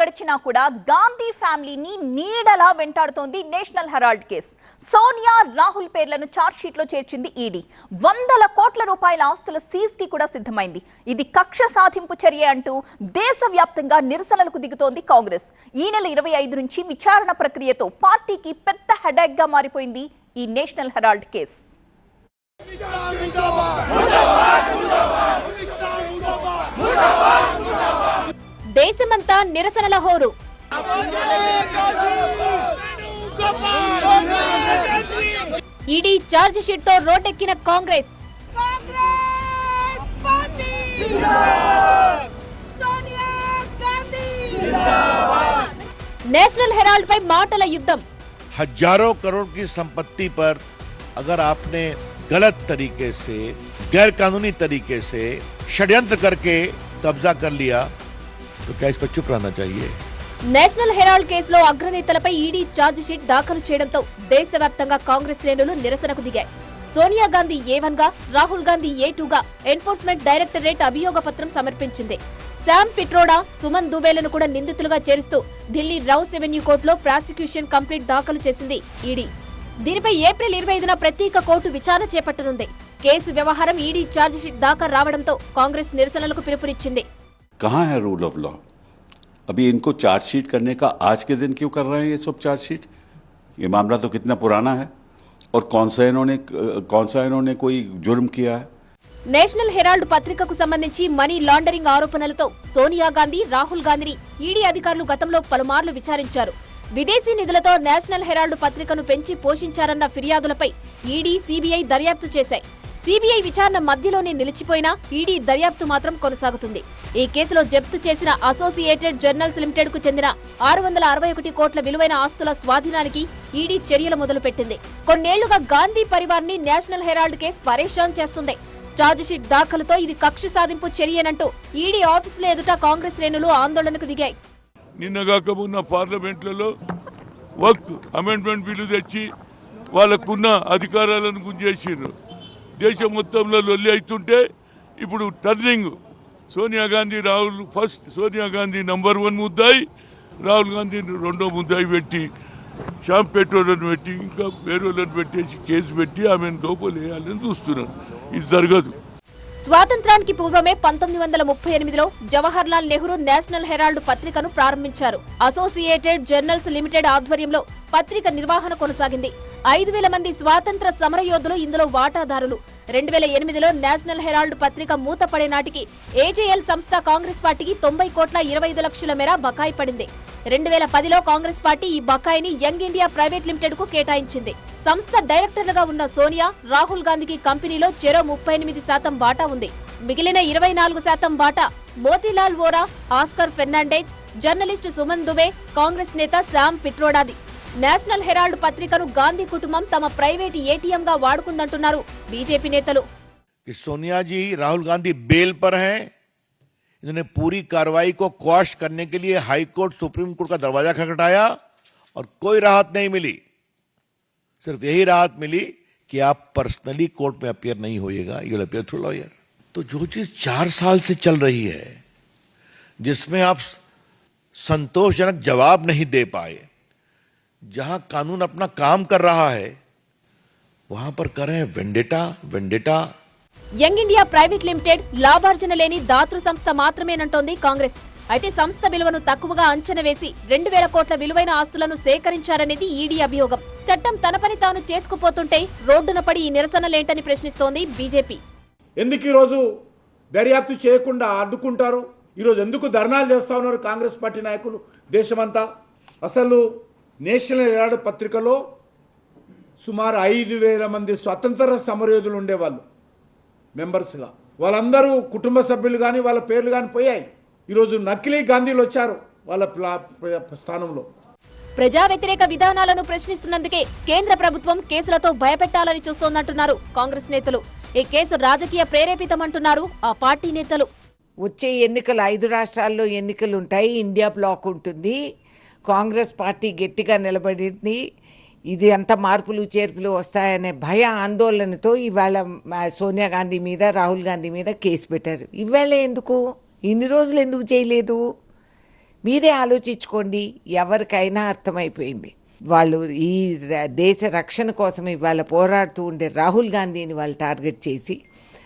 గడిచినా కూడా గాంధీ ఫ్యామిలీని నీడలా వెంటాడుతోంది National Herald case Sonia Rahul పేర్లను చార్జ్షీట్లో చేర్చింది ఈడీ వందల కోట్ల రూపాయల ఆస్తుల సీజ్కి కూడా సిద్ధమైంది ఇది కక్ష సాధింపు చర్య అంటూ దేశవ్యాప్తంగా నిరసనలకు దిగుతోంది కాంగ్రెస్ ఈ నెల ఇరవై ఐదు నుంచి విచారణ ప్రక్రియతో పార్టీకి పెద్ద హెడాక్గా మారిపోయింది ఈ నేషనల్ హెరాల్డ్ కేసు దేశమంతా నిరసనల హోరు ఈడీ ఛార్జ్ షీట్ తో రోడ్డెక్కిన Congress Congress party Sonia Gandhi National Herald పై మాటల యుద్ధం हजारों करोड़ की संपत्ति पर अगर आपने गलत तरीके से गैर कानूनी तरीके से षड्यंत्र करके कब्जा कर लिया तो क्या इस पर चुप रहना चाहिए నేషనల్ హెరాల్డ్ కేసులో అగ్రనేతలపై ఈడీ ఛార్జ్ షీట్ దాఖలు చేయడంతో దేశవ్యాప్తంగా కాంగ్రెస్ శ్రేణులు నిరసనకు దిగాయి సోనియా గాంధీ ఏ వన్ గా రాహుల్ గాంధీ ఏ టూ గా ఎన్ఫోర్స్మెంట్ డైరెక్టరేట్ అభియోగ పత్రం సమర్పించింది శామ్ పిట్రోడా సుమన్ దుబేలను కూడా నిందితులుగా చేరుస్తూ ఢిల్లీ రౌస్ రెవెన్యూ కోర్టులో ప్రాసిక్యూషన్ కంప్లీట్ దాఖలు చేసింది ఈడీ దీనిపై ఏప్రిల్ ఇరవై ఐదున ప్రత్యేక కోర్టు విచారణ చేపట్టనుంది కేసు వ్యవహారం ఈడీ ఛార్జ్ షీట్ దాఖలు రావడంతో కాంగ్రెస్ నిరసనలకు పిలుపునిచ్చింది कहाँ है रूल ऑफ लॉ अभी इनको चार्जशीट करने का आज के दिन क्यों कर रहे हैं ये सब चार्जशीट ये मामला तो कितना पुराना है और कौन सा इन्होंने कौन सा इन्होंने कोई जुर्म किया है నేషనల్ హెరాల్డ్ పత్రికకు సంబంధించి మనీ లాండరింగ్ ఆరోపణలతో సోనియా గాంధీ రాహుల్ గాంధీని ఈడీ అధికారులు గతంలో పలుమార్లు విచారించారు విదేశీ నిధులతో నేషనల్ హెరాల్డ్ పత్రికను పెంచి పోషించారన్న ఫిర్యాదులపై ఈడీ సీబీఐ దర్యాప్తు చేశాయి సిబిఐ విచారణ మధ్యలోనే నిలిచిపోయినా ఈడీ దర్యాప్తు మాత్రం కొనసాగుతుంది. ఈ కేసులో జప్తు చేసిన అసోసియేటెడ్ జర్నల్స్ లిమిటెడ్కు చెందిన ఆరు వందల అరవై ఒకటి కోట్ల విలువైన ఆస్తుల స్వాధీనానికి ఈడీ చర్యలు మొదలుపెట్టింది. కొన్నేళ్ళుగా గాంధీ పరివార్ని నేషనల్ హెరాల్డ్ కేసు పరేషాన్ చేస్తుంది. చార్జిషీట్ దాఖలుతో ఇది కక్ష సాధింపు చర్యనంటూ ఈడీ ఆఫీసుల ఎదుట కాంగ్రెస్ శ్రేణులు ఆందోళనకు దిగాయి. నిన్నగాక మొన్న పార్లమెంట్లలో వర్క్ అమెండ్మెంట్ బిల్లు తెచ్చి వాళ్ళకున్న అధికారాలను గుంజేసిండ్రు. దేశం మొత్తంలో లొల్లి అవుతుంటే ఇప్పుడు turning Sonia Gandhi Rahul first Sonia Gandhi number one ముద్దాయి రాహుల్ గాంధీ రెండో ముద్దాయి పెట్టి శ్యామ్ పెట్రోలను పెట్టి ఇంకా వేరేలను పెట్టేసి కేసు పెట్టి ఆమెను లోపలేయాలని చూస్తున్నారు. ఇది జరగదు. స్వాతంత్రానికి పూర్వమే పంతొమ్మిది వందల ముప్పై ఎనిమిదిలో జవహర్ లాల్ నెహ్రూ నేషనల్ హెరాల్డ్ పత్రికను ప్రారంభించారు. అసోసియేటెడ్ జర్నల్స్ లిమిటెడ్ ఆధ్వర్యంలో పత్రిక నిర్వహణ కొనసాగింది. ఐదు వేల మంది స్వాతంత్ర సమరయోధులు ఇందులో వాటాదారులు. రెండు వేల ఎనిమిదిలో నేషనల్ హెరాల్డ్ పత్రిక మూతపడే నాటికి ఏజేఎల్ సంస్థ కాంగ్రెస్ పార్టీకి తొంభై కోట్ల ఇరవై ఐదు లక్షల మేర బకాయి పడింది. రెండు వేల పదిలో కాంగ్రెస్ పార్టీ ఈ బకాయిని యంగ్ ఇండియా ప్రైవేట్ లిమిటెడ్కు కేటాయించింది. సంస్థ డైరెక్టర్లుగా ఉన్న సోనియా రాహుల్ గాంధీకి కంపెనీలో చెరో ముప్పై ఎనిమిది శాతం వాటా ఉంది. మిగిలిన ఇరవై నాలుగు శాతం వాటా మోతీలాల్ వోరా ఆస్కర్ ఫెర్నాండేజ్ జర్నలిస్టు సుమన్ దుబే కాంగ్రెస్ నేత శామ్ పిట్రోడాది. నేషనల్ హెరాల్డ్ పత్రికను గాంధీ కుటుంబం తమ ప్రైవేటు ఏటీఎంగా వాడుకుందంటున్నారు బీజేపీ నేతలు कि सोनिया जी राहुल गांधी बेल पर हैं इन्होंने पूरी कार्रवाई को क्वाश करने के लिए हाई कोर्ट सुप्रीम कोर्ट का दरवाजा खटखटाया और कोई राहत नहीं मिली सिर्फ यही राहत मिली कि आप पर्सनली कोर्ट में अपियर नहीं होइएगा यू अपियर थ्रू लॉयर तो जो चीज चार साल से चल रही है जिसमें आप संतोषजनक जवाब नहीं दे पाए जहां कानून अपना काम कर रहा है वहां पर कर रहे हैं vendetta vendetta Young India private limited లాభార్జన లేని దాతృ సంస్థ మాత్రమేనంటోంది కాంగ్రెస్ అయితే సంస్థ విలువను తక్కువగా అంచనా వేసి రెండు వేల కోట్ల విలువైన ఆస్తులను సేకరించారనేది ఈడీ అభియోగం చట్టం తన పని తాను చేసుకుపోతుంటే రోడ్డున పడి ఈ నిరసనలేంటని ప్రశ్నిస్తోంది బీజేపీ ఎందుకు ఈరోజు దర్యాప్తు చేయకుండా అడ్డుకుంటారు ఈరోజు ఎందుకు ధర్నాలు చేస్తా ఉన్నారు కాంగ్రెస్ పార్టీ నాయకులు దేశమంతా అసలు నేషనల్ హెరాల్డ్ పత్రికలో సుమారు ఐదు వేల మంది స్వతంత్ర సమరయోధులు ఉండేవాళ్ళు మెంబర్స్గా వాళ్ళందరూ కుటుంబ సభ్యులు కానీ వాళ్ళ పేర్లు కానీ పోయాయి. ఈరోజు నకిలీ గాంధీలు వచ్చారు వాళ్ళ స్థానంలో. ప్రజా వ్యతిరేక విధానాలను ప్రశ్నిస్తున్నందుకే కేంద్ర ప్రభుత్వం కేసులతో భయపెట్టాలని చూస్తోందంటున్నారు కాంగ్రెస్ నేతలు. ఈ కేసు రాజకీయ ప్రేరేపితమంటున్నారు ఆ పార్టీ నేతలు. వచ్చే ఎన్నికలు ఐదు రాష్ట్రాల్లో ఎన్నికలు ఉంటాయి ఇండియా బ్లాక్ ఉంటుంది. కాంగ్రెస్ పార్టీ గట్టిగా నిలబడింది. ఇది అంత మార్పులు చేర్పులు వస్తాయనే భయ ఆందోళనతో ఇవాళ సోనియా గాంధీ మీద రాహుల్ గాంధీ మీద కేసు పెట్టారు. ఇవాళ ఎందుకు? ఇన్ని రోజులు ఎందుకు చేయలేదు? మీరే ఆలోచించుకోండి ఎవరికైనా అర్థమైపోయింది. వాళ్ళు ఈ దేశ రక్షణ కోసం ఇవాళ పోరాడుతూ ఉండే రాహుల్ గాంధీని వాళ్ళు టార్గెట్ చేసి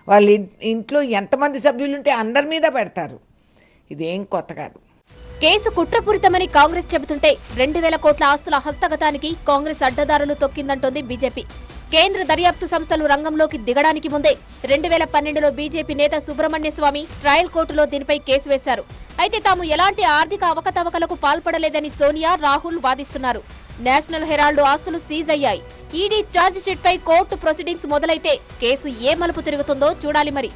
వాళ్ళ ఇంట్లో ఎంతమంది సభ్యులు ఉంటే అందరి మీద పెడతారు. ఇదేం కొత్త కాదు. కేసు కుట్రపూరితమని కాంగ్రెస్ చెబుతుంటే రెండు వేల కోట్ల ఆస్తుల హస్తగతానికి కాంగ్రెస్ అడ్డదారులు తొక్కిందంటోంది బీజేపీ. కేంద్ర దర్యాప్తు సంస్థలు రంగంలోకి దిగడానికి ముందే రెండు వేల పన్నెండులో బీజేపీ నేత సుబ్రహ్మణ్య స్వామి ట్రయల్ కోర్టులో దీనిపై కేసు వేశారు. అయితే తాము ఎలాంటి ఆర్థిక అవకతవకలకు పాల్పడలేదని సోనియా రాహుల్ వాదిస్తున్నారు. నేషనల్ హెరాల్డ్ ఆస్తులు సీజ్ అయ్యాయి. ఈడీ ఛార్జ్ షీట్ పై కోర్టు ప్రొసీడింగ్స్ మొదలైతే కేసు ఏ మలుపు తిరుగుతుందో చూడాలి మరి.